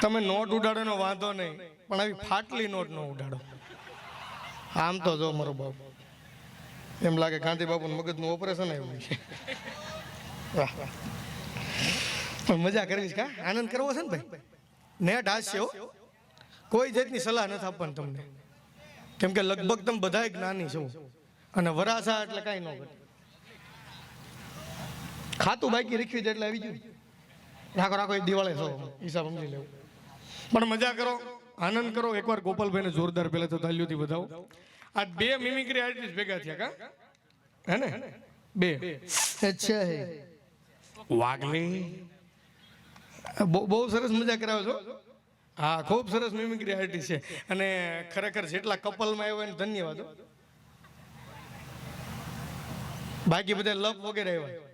તમે નોટ ઉડાડો એનો વાંધો નહીં, પણ આવી ફાટલી નોટ ન ઉડાડો. આમ તો જો મારો બાપુ. એમ લાગે ગાંધી બાપુ મગજનું ઓપરેશન આવ્યું છે. મજા કરવી છે આનંદ કરવો છે ને ભાઈ? નેટ હાસ્યો કોઈ જાતની સલાહ નથી આપવાની તમને. કેમ કે લગભગ તમે બધાય જ્ઞાની છો. અને વરાસા એટલે કાંઈ ન ખાતું બાકી રીખવી છે એટલે આવી ગયું. રાખો રાખો એ દિવાળે છો, હિસાબ સમજી લેવું. પણ મજા કરો આનંદ કરો. એકવાર ગોપાલભાઈને જોરદાર પહેલા તો તાલીઓથી વધાવો. આ બે મિમિક્રી આર્ટિસ્ટ ભેગા થયા કા? હે ને? બે. અચ્છા હે. વાગલી બહુ બહુ સરસ મજા કરાવો છો. હા ખૂબ સરસ મિમિક્રી આર્ટિસ્ટ છે. અને ખરેખર જેટલા કપલમાં આવ્યો એને ધન્યવાદ બાકી બધા લપ વગેરે આવ્યા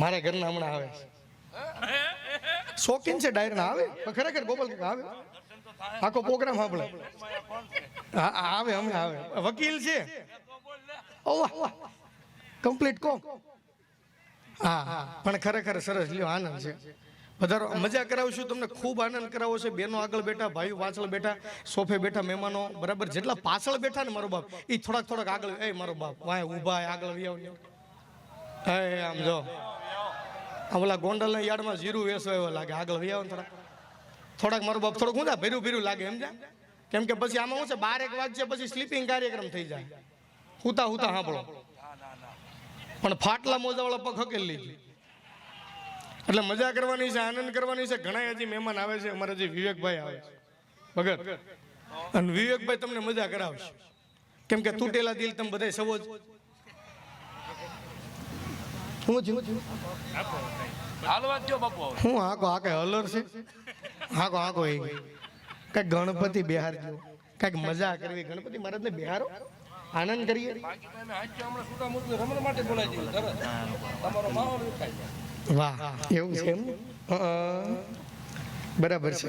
મારા ઘરના હમણાં આવે છે. શોખીન છે ડાયરના, આવે? પણ ખરેખર ગોપાલ આવે? આખો પ્રોગ્રામ સાંભળે. હા આવે હમણાં આવે. વકીલ છે. કમ્પ્લીટ કો હા હા. પણ ખરેખર સરસ, લ્યો, આનંદ છે. વધારો, મજા કરાવશું તમને, ખૂબ આનંદ કરાવો છે. બેનો આગળ બેઠા, ભાઈઓ પાછળ બેઠા, સોફે બેઠા, મહેમાનો, બરાબર? જેટલા પાછળ બેઠા ને મારો બાપ એ થોડાક થોડાક આગળ, એ મારો બાપ. વાય ઊભા આગળ આમ જો. આ ઓલા ગોંડલના યાર્ડમાં જીરું વેસો એવો લાગે. આગળ વ્યાવ ને થોડાક. થોડાક મારો બાપ થોડુંક ઊંધા ભેરું ભેરું લાગે, એમ કેમ કે પછી આમાં શું છે, બાર એક વાગશે પછી સ્લીપિંગ કાર્યક્રમ થઈ જાય. હુતા હુતા સાંભળો. પણ ફાટલા મોજાવાળા પગ હકેલ લીધી. એટલે મજા કરવાની છે, આનંદ કરવાની છે. ઘણા હજી મહેમાન આવે છે, અમારા જે વિવેકભાઈ આવે છે. ભગત. અને વિવેકભાઈ તમને મજા કરાવશે. કેમ કે તૂટેલા દિલ તમે બધા સવો હું છું હાલવા જો બાપુ. હું આકો આ કઈ હલર છે. આકો આકો એ. કઈ ગણપતિ બિહાર જો કંઈક મજા કરવી. ગણપતિ મહારાજને બિહારો? આનંદ કરીએ. વાહ એવું છે એમ? બરાબર છે.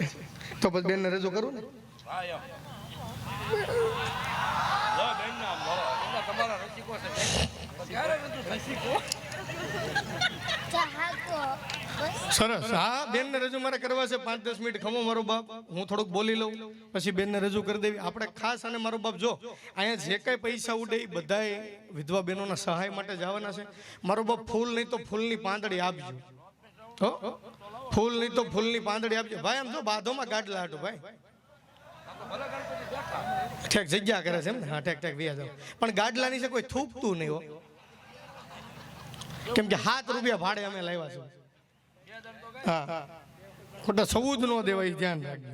તો પછી બેનને રજૂ કરું ને? હા, તમારા રસિકો છે. સરસ. હા, બેનને રજૂ મારે કરવા છે. પાંચ દસ મિનિટ ખમો મારો બાપ. હું થોડુંક બોલી લઉં. પછી બેનને રજૂ કરી દેવી. આપણે ખાસ અને મારો બાપ જો, અહીંયા જે કાંઈ પૈસા ઉડે એ બધાય વિધવા બહેનોના સહાય માટે જવાના છે. મારો બાપ ફૂલ નહીં તો ફૂલની પાંદડી આપજો. ફૂલ નહીં તો ફૂલની પાંદડી આપજો. ભાઈ, આમ જો બાધોમાં ગાડલા હાટું, ભાઈ. ઠેક, જગ્યા કરે છે એમ હા, ઠેક ઠેક, વ્યા જાવ પણ ગાડલાની છે કોઈ થૂકતું નહીં, હો. કેમ કે સાત રૂપિયા ભાડે અમે લાવ્યા છે. હા ખોટા સૌ જ ન દેવાય, ધ્યાન રાખજો.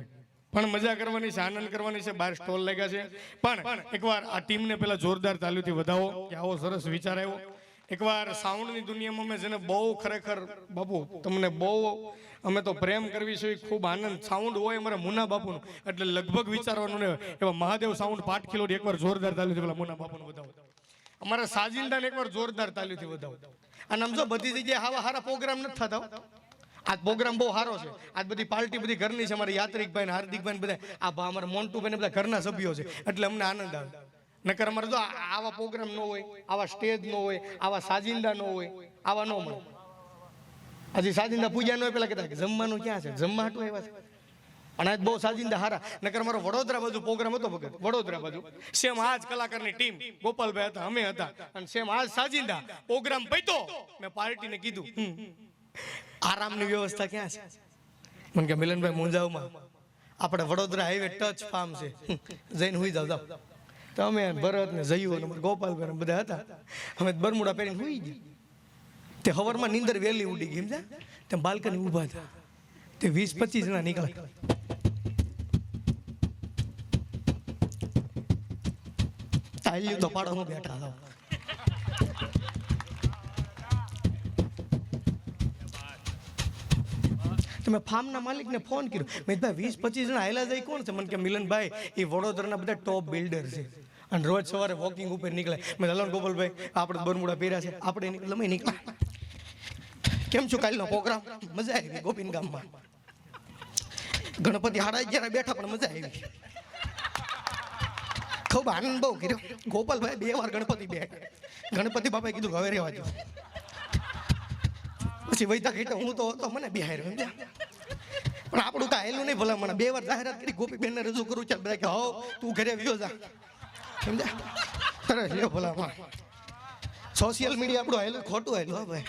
પણ મજા કરવાની છે, આનંદ કરવાની છે બહાર સ્ટોલ લાગ્યા છે. પણ એકવાર આ ટીમને પેલા જોરદાર તાલીઓથી વધાવો, કે આવો સરસ વિચાર આવ્યો. એકવાર સાઉન્ડની દુનિયામાં અમે જેને બહુ ખરેખર, બાપુ, તમને બહુ અમે તો પ્રેમ કરવી છે ખૂબ આનંદ. સાઉન્ડ હોય અમારા મુના બાપુનું. એટલે લગભગ વિચારવાનું ને, એવા મહાદેવ સાઉન્ડ પાટ કિલોડ એકવાર જોરદાર તાલીઓથી પેલા મુના બાપુનું વધાવો. અમારા સાજિંદાને એકવાર જોરદાર તાલીઓથી વધાવો. અને આમ જો બધી જગ્યાએ આવા સારા પ્રોગ્રામ નથી થતા. આજ પ્રોગ્રામ બહુ સારો છે. આજ બધી પાર્ટી બધી ઘરની છે, અમારા યાત્રિકભાઈ ને હાર્દિકભાઈ બધા. આ ભા અમારા મોન્ટુભાઈ બધા ઘરના સભ્યો છે, એટલે અમને આનંદ આવે. નકર અમારે જો આવા પ્રોગ્રામ ન હોય, આવા સ્ટેજ ન હોય, આવા સાજિંદા ન હોય, આવા ન મળે. હજી સાજિંદા પૂજા ન હોય, પેલા કહેતા જમવાનું ક્યાં છે? જમવા હાટું આવ્યા છે. અને આજ બહુ સાજિંદા હારા. નકર મારો વડોદરા બાજુ પ્રોગ્રામ હતો ભગત. વડોદરા બાજુ. સેમ આજ કલાકારની ટીમ. ગોપાલભાઈ હતા, અમે હતા. અને સેમ આજ સાજિંદા પ્રોગ્રામ પૈતો. મેં પાર્ટીને કીધું આરામની વ્યવસ્થા ક્યાં છે? મને કે, મિલનભાઈ મુંજાવમાં. આપણે વડોદરા હાઈવે ટચ ફાર્મ છે. જઈને હુઈ જાવ જાવ તો અમે ભરત ને જયું અને ગોપાલભાઈ બધા હતા. અમે બરમુડા પહેરીને હુઈ ગયા. તે હવરમાં નીંદર વહેલી ઉડી ગઈ સમજા તે બાલ્કની ઊભા હતા તે વીસ પચીસ જણા નીકળ્યા. તાલ્યું તો બેઠા હતા મેં ફાર્મના માલિકને ફોન કર્યો. મેં ભાઈ વીસ પચીસ જણા આયલા જાય કોણ છે? મને કે, મિલનભાઈ, એ વડોદરાના બધા ટોપ બિલ્ડર છે. અને રોજ સવારે વોકિંગ ઉપર નીકળે. મેં હલન ગોપાલભાઈ, આપણે બરમુડા પહેર્યા છે. આપણે નીકળે, અમે નીકળ્યા કેમ છું કાલનો પ્રોગ્રામ મજા આવી ગોપીન ગામમાં. ગણપતિ હાડા અગિયાર બેઠા, પણ મજા આવી ખૂબ આનંદ બહુ કર્યો. ગોપાલભાઈ બે વાર ગણપતિ બે. ગણપતિ બાપાએ કીધું હવે રહેવા દો પછી વૈતા કીધું હું તો હતો, મને બિહાર પણ આપણું કાંઈ નહીં ભલા મને બે વાર જાહેરાત કરી, ગોપીબેનને રજૂ કરું ચાલ બધા કે હો તું ઘરે વ્યો જા. સમજ્યા? સરસ લ્યો ભલા માં સોશિયલ મીડિયા આપણું હેલું ખોટું હેલું હવે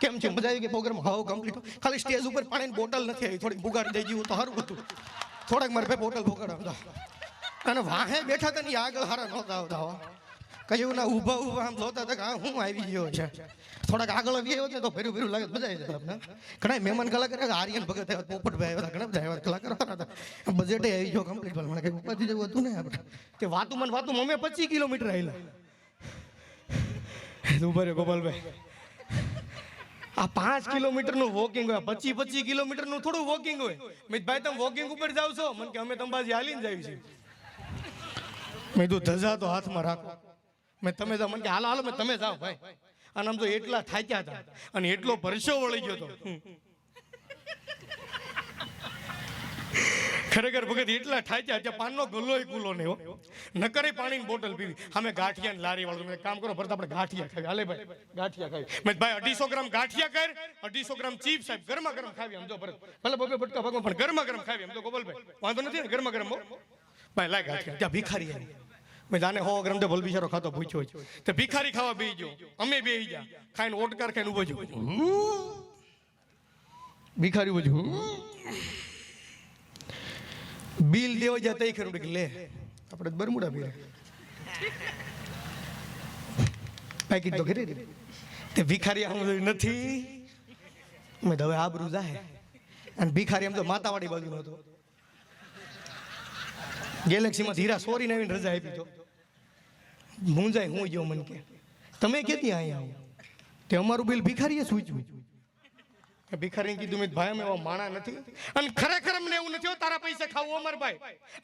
કેમ છે? મજા આવી કે પ્રોગ્રામ હાવ કમ્પ્લીટ ખાલી સ્ટેજ ઉપર પાણીની બોટલ નથી આવી. થોડી બુગાડી દઈ જેવું તો સારું હતું. થોડાક મારે ભાઈ બોટલ બોગાડો અને વાહે બેઠા તને આગળ હારા નહોતા આવતા હો. કયું ના ઊભા ઊભા આમ જોતા હતા કે હું આવી ગયો છે. થોડાક આગળ ગયો ને તો ફેરું ફેરું લાગે મજા આવી તમને ઘણા મહેમાન કલાકાર આર્યન ભગત આવ્યા પોપટભાઈ આવ્યા ઘણા બધા આવ્યા કલાકાર હતા. બજેટે આવી ગયો કમ્પ્લીટ મને કઈ ઉપાધિ જેવું હતું ને આપણે. તે વાતું મને વાતું અમે પચીસ કિલોમીટર આવેલા ઊભા રહ્યો ગોપાલભાઈ. આ પાંચ કિલોમીટરનું વોકિંગ હોય પચીસ પચીસ કિલોમીટરનું થોડું વોકિંગ હોય. ભાઈ તમે વોકિંગ ઉપર જાવ છો? મને કે અમે તંબાજી હાલીને જાય છે મેં કીધું ધજા તો હાથમાં રાખો મેં તમે જાઓ મને કે હાલ હાલ મેં તમે જાઓ ભાઈ અને આમ તો એટલા થાક્યા હતા અને એટલો પરસો વળી ગયો હતો ખરેખર ભગત એટલા ઠાચ્યા ત્યાં પાનનો ગલ્લોય કુલો નહીં હો નકરે પાણીની બોટલ પીવી અમે ગાંઠિયા ને લારી વાળું કામ કરો ભરતા આપણે ગાંઠિયા ખાવી હાલે ભાઈ ગાંઠિયા ખાવી મેં ભાઈ અઢીસો ગ્રામ ગાંઠિયા કર અઢીસો ગ્રામ ચીપ સાહેબ ગરમા ગરમ ખાવી સમજો ભરત ભલે બબે બટકા ભાગમાં પણ ગરમા ગરમ ખાવી સમજો ગોપાલભાઈ વાંધો નથી ને ગરમા ગરમ ભાઈ લાય ગાંઠિયા ત્યાં ભિખારી મેં જાને હો ગ્રામ તો ભલ બિચારો ખાતો પૂછ્યો છે. તે ભિખારી ખાવા બેહી ગયો. અમે બેહી ગયા. ખાઈને ઓટકાર ખાઈને ઊભો છું ભિખારી ઊભો છું બિલ દેવા જાય તઈ ખરું. કે લે આપણે બરમુડા પીરે પેકેટ તો ઘરે તે ભિખારી આમ નથી. મેં તો હવે આબરૂ જાહે. અને ભિખારી એમ તો માતાવાડી બાજુ હતો. ગેલેક્સીમાં હીરા સોરી નવીન રજા આપી તો મુંજાય હું ગયો મન કે. તમે કેતી અહીંયા આવો? તે અમારું બિલ ભિખારીએ સૂચવ્યું. કે ભિખારીને કીધું, મેં ભાઈ, અમે એવા માણા નથી. અને ખરેખર અમને એવું નથી તારા પૈસે ખાવું અમરભાઈ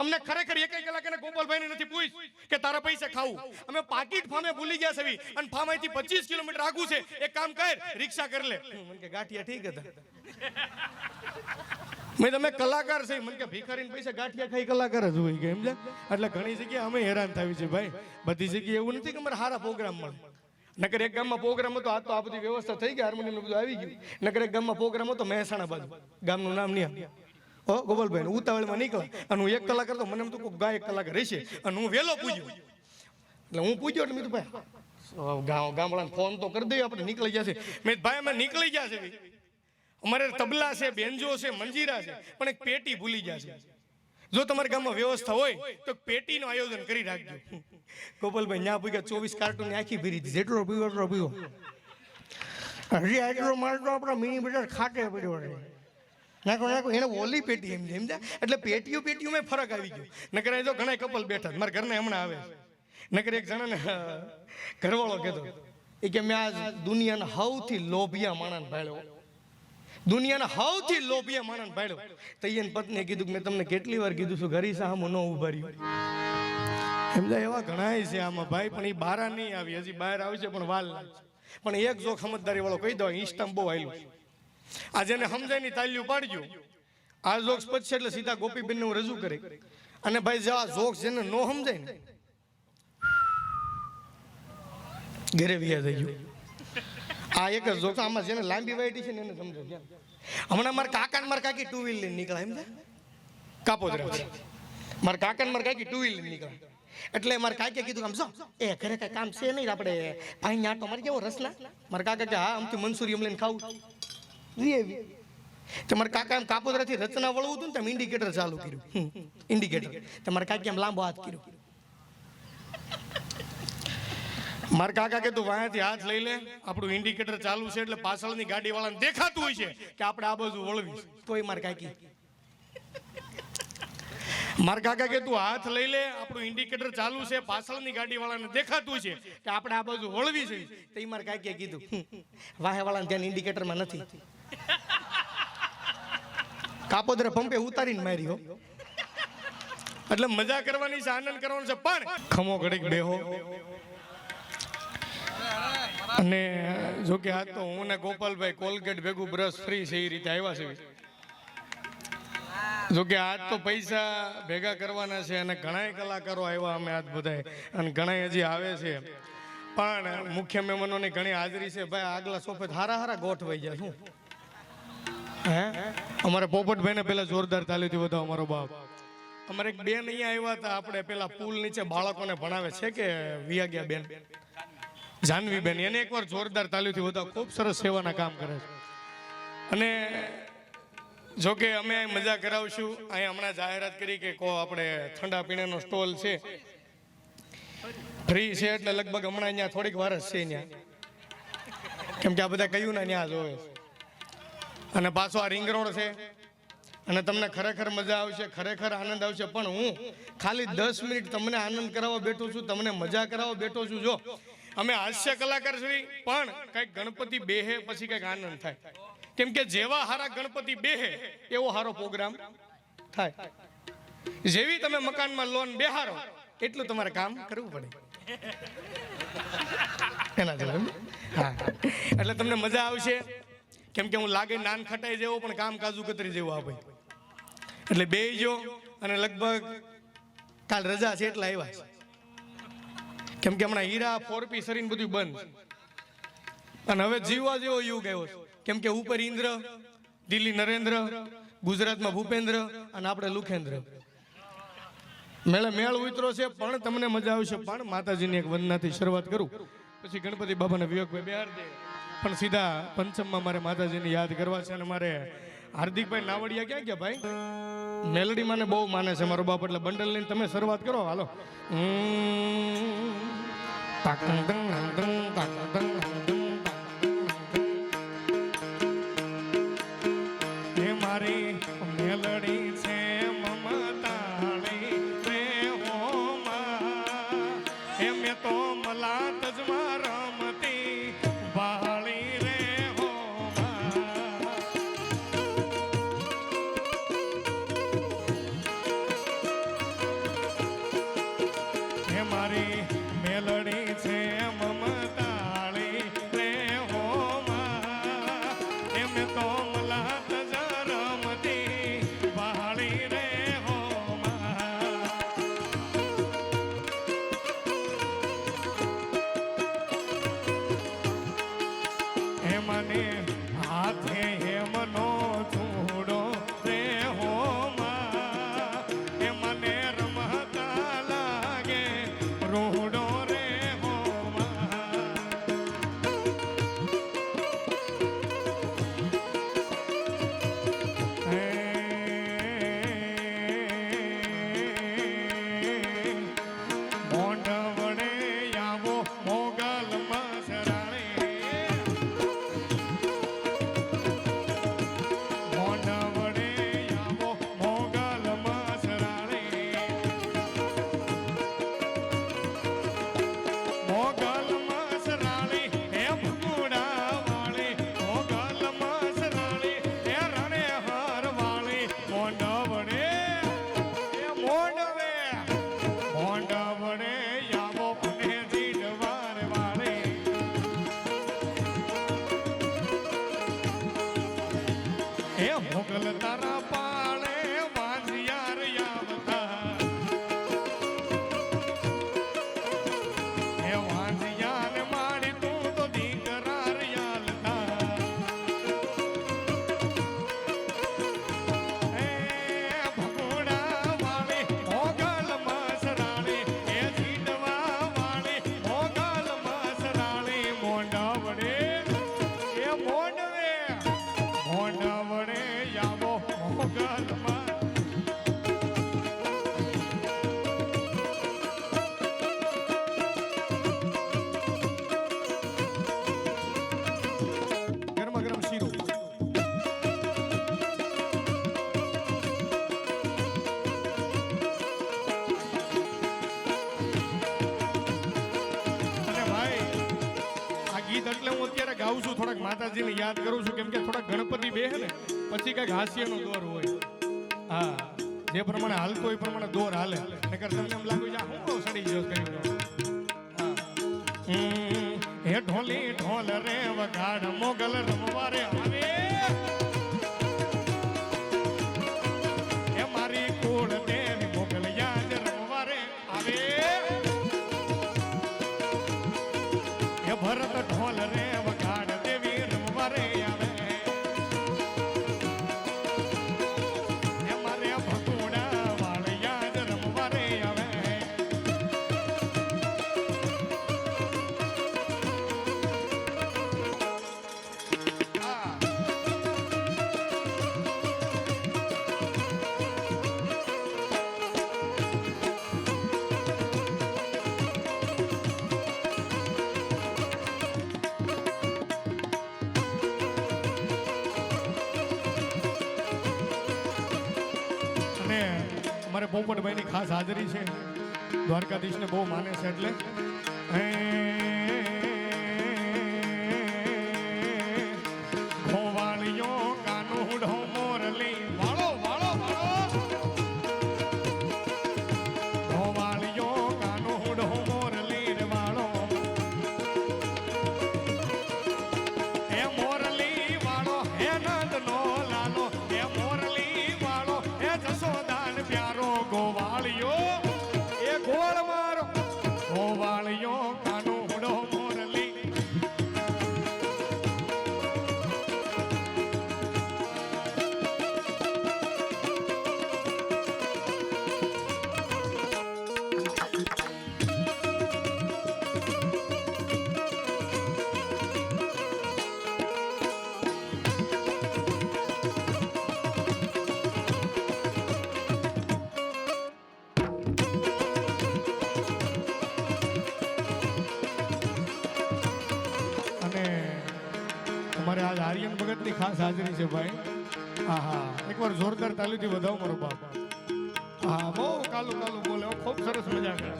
અમને ખરેખર એક કલાક એને ગોપાલભાઈને નથી પૂછ કે, તારા પૈસે ખાવું. અમે પાકીટ ફામે ભૂલી ગયા છે અને ફામ અહીંથી પચીસ કિલોમીટર આગું છે. એક કામ કર, રિક્ષા કર લે. મને કે, ગાંઠિયા ઠીક હતા. મેં તમે કલાકાર છે. મને કે ભિખારીને પૈસા ગાંઠિયા ખાઈ કલાકાર જ હોય કે, સમજ્યા? એટલે ઘણી જગ્યાએ અમે હેરાન થાય છે, ભાઈ. બધી જગ્યાએ એવું નથી કે અમારે સારા પ્રોગ્રામ મળે. નકર એક ગામમાં પ્રોગ્રામ હતો આ તો આ બધી વ્યવસ્થા થઈ ગઈ હાર્મોનિયમ બધું આવી ગયું. નકર એક ગામમાં પ્રોગ્રામ હતો, મહેસાણા બાજુ. ગામનું નામ નહીં ઓ ગોપાલભાઈ, ઉતાવળમાં નીકળ્યા અને હું એક કલાકાર તો, મને એમ તો કોઈ ગાય એક કલાક રહેશે. અને હું વહેલો પૂજ્યો. એટલે હું પૂજ્યો એટલે મેં તો ભાઈ, ગામ, ગામડાને ફોન તો કરી દઈએ, આપણે નીકળી જશે. મેં ભાઈ, અમે નીકળી છે ભાઈ. અમારે તબલા છે બેન્જો છે, મંજીરા છે, પણ એક પેટી ભૂલી છે જો તમારા ગામમાં વ્યવસ્થા હોય, તો પેટીનું આયોજન કરી રાખજો. ગોપાલભાઈ, ન્યા પૂગ્યા ચોવીસ કાર્ટૂન આખી ભરી જેટલો પીવો, એટલો પીવો. હજી આટલો માલ તો આપણા મિની બજાર ખાટે પડ્યો નાખો નાખો, એને ઓલી પેટી એમ સમજ્યા એટલે પેટીઓ મેં ફરક આવી ગયો. નકર જો ઘણા કપલ બેઠા. મારા ઘરને હમણાં આવે નકર એક જણાને ઘરવાળો કહેતો. એ કે મેં આજ દુનિયાના સૌથી લોભિયા માણસ ભાળ્યો દુનિયાના સૌથી લોભીએ માણસ પાડ્યો તો એને કીધું મેં તમને કેટલી વાર કીધું છું, ઘરી સામો ન ઊભા રહ્યો. સમજાય એવા ઘણાય છે આમાં ભાઈ, પણ એ બહાર નહીં આવી. હજી બહાર આવશે, પણ વાલ પણ એક જો સમજદારી વાળો કહી દો ઇન્સ્ટામાં બહુ આવ્યું આ જેને સમજાયની તાલ્યું પાડજો. આ જોક્સ પછી એટલે સીધા ગોપીબેન હું રજૂ કરે. અને ભાઈ, જે આ જોક્સ જેને નો સમજાય ને, ઘરે વ્યા થઈ ગયું. આ એક જ જોક્સ આમાં જેને લાંબી વાઈટી છે ને એને સમજો. હમણાં મારા કાકા ને મારા કાકી ટુ વ્હીલ લઈને નીકળ્યા, એમ કાપોદરા. મારા કાકા ને મારા કાકી ટુ વ્હીલ લઈને નીકળ્યા. એટલે મારા કાકે કીધું આમ જો, એ ઘરે કઈ કામ છે નહીં, આપણે ભાઈ આટો મારે કેવો રસના. મારા કાકા કે, હા, આમથી મંસૂરી એમ લઈને ખાવું. જી તો મારા કાકા એમ કાપોદરાથી રચના વળવું હતું ને તમે ઇન્ડિકેટર ચાલુ કર્યું. ઇન્ડિકેટર તમારા કાકી એમ લાંબો હાથ કર્યો. મારા કાકા કે તું વાયાથી હાથ લઈ લે. આપણું ઇન્ડિકેટર ચાલુ છે એટલે પાછળની ગાડી વાળાને દેખાતું હોય છે કે આપણે આ બાજુ વળવી તોય મારા કાકી. મારા કાકા કે તું હાથ લઈ લે આપણું ઇન્ડિકેટર ચાલુ છે પાછળની ગાડી વાળાને દેખાતું છે કે આપણે આ બાજુ વળવી છે. તો એ મારા કાકીએ કીધું વાહે વાળાને ધ્યાન ઇન્ડિકેટરમાં નથી. કાપોદરા પંપે ઉતારીને મારી હો એટલે મજા કરવાની છે આનંદ કરવાનો છે પણ ખમો ઘડીક બેહો. અને જો કે આ તો હું ને ગોપાલભાઈ કોલગેટ ભેગું બ્રશ ફ્રી છે, એ રીતે આવ્યા છે. જો કે આજ તો પૈસા ભેગા કરવાના છે અને ઘણાય કલાકારો આવ્યા અમે આજ બધાય. અને ઘણાય હજી આવે છે. પણ મુખ્ય મહેમાનોની ઘણી હાજરી છે. ભાઈ, આગલા સોફે હારા હારા ગોઠવાઈ જાય, શું? હે? અમારે પોપટભાઈને પેલા જોરદાર તાલીથી બધા અમારો બાપ. અમારે એક બેન અહીંયા આવ્યા હતા. આપણે પેલા પુલ નીચે બાળકોને ભણાવે છે કે વિયાગ્યા બેન? જાનવી બેન એને એકવાર જોરદાર તાલીથી વધાવો ખૂબ સરસ સેવાના કામ કરે છે. અને જો કે અમે મજા કરાવશું અહીંયા હમણાં જાહેરાત કરી કે કો આપણે ઠંડા પીણાનો સ્ટોલ છે. ફ્રી છે એટલે લગભગ હમણાં અહીંયા થોડીક વાર છે અહીંયા કેમ કે આ બધા કયું ને ત્યાં જોવે. અને પાછો આ રિંગ રોડ છે. અને તમને ખરેખર મજા આવશે, ખરેખર આનંદ આવશે. પણ હું ખાલી દસ મિનિટ તમને આનંદ કરાવવા બેઠો છું, તમને મજા કરાવવા બેઠો છું. જો અમે હાસ્ય કલાકાર છીએ, પણ કંઈક ગણપતિ બેહે પછી કંઈક આનંદ થાય. કેમ કે જેવા હારા ગણપતિ બેહે, એવો હારો પ્રોગ્રામ થાય. જેવી તમે મકાનમાં લોન બેહારો, એટલું તમારે કામ કરવું પડે. હા એટલે તમને મજા આવશે. કેમ કે હું લાગે નાન ખટાઈ જેવો, પણ કામ કાજુ કતરી જેવું આ ભાઈ. એટલે બે જો અને લગભગ કાલ રજા છે એટલે આવ્યા કેમ કે હમણાં હીરા ફોર પી સરીને બધું બંધ. અને હવે જીવવા જેવો યુગ આવ્યો કેમ કે ઉપર ઇન્દ્ર દિલ્હી નરેન્દ્ર ગુજરાતમાં ભૂપેન્દ્ર અને આપણે લુખેન્દ્ર. મેળે મેળ ઉતરો છે પણ તમને મજા આવશે. પણ માતાજીની એક વંદનાથી શરૂઆત કરું. પછી ગણપતિ બાબાને વિવેકભાઈ બિહાર દે. પણ સીધા પંચમમાં મારે માતાજીને યાદ કરવા છે અને મારે હાર્દિકભાઈ નાવડિયા ક્યાં ગયા ભાઈ? મેલડી મને બહુ માને છે મારો બાપ. એટલે બંડલ લઈને તમે શરૂઆત કરો. હાલો. ઉમ, 噔噔噔噔噔噔噔 માતાજીને યાદ કરું છું કેમ કે થોડા ગણપતિ બે ને, પછી કંઈક હાસ્યનો દોર હોય. હા, જે પ્રમાણે હાલતો એ પ્રમાણે દોર હાલે. નકર તમને એમ લાગ્યું છે હું સડી ગયો કરી હે. ઢોલી ઢોલ રે વગાડ મોગલ રમવારે આવે. હે મારી કુળ દેવી મોગલ હે ભરત અમારે પોપટભાઈની ખાસ હાજરી છે. દ્વારકાધીશને બહુ માને છે એટલે. ભગતની ખાસ હાજરી છે ભાઈ? હા હા એકવાર જોરદાર તાલીથી વધાવો મારો બાપ. હા બહુ કાલું કાલું બોલે. ખૂબ સરસ મજા કરે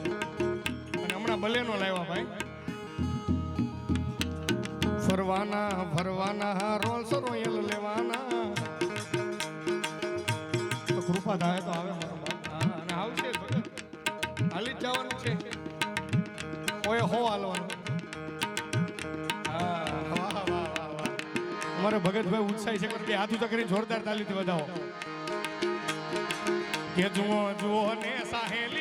અને હમણાં બલેનો લાવ્યા ભાઈ. ફરવાના ફરવાના રોલ્સ રોયલ લેવાના. કૃપા થાય તો આવે મારો બાપ. અને આવશે હાલી જવાનું છે. ઓય, હો હાલવાનું. અમારે ભગતભાઈ ઉત્સાહી છે બે હાથ ઊંચા કરીને જોરદાર તાલીથી વધાવો. કે જુઓ જુઓ ને સાહેલીઓ યાર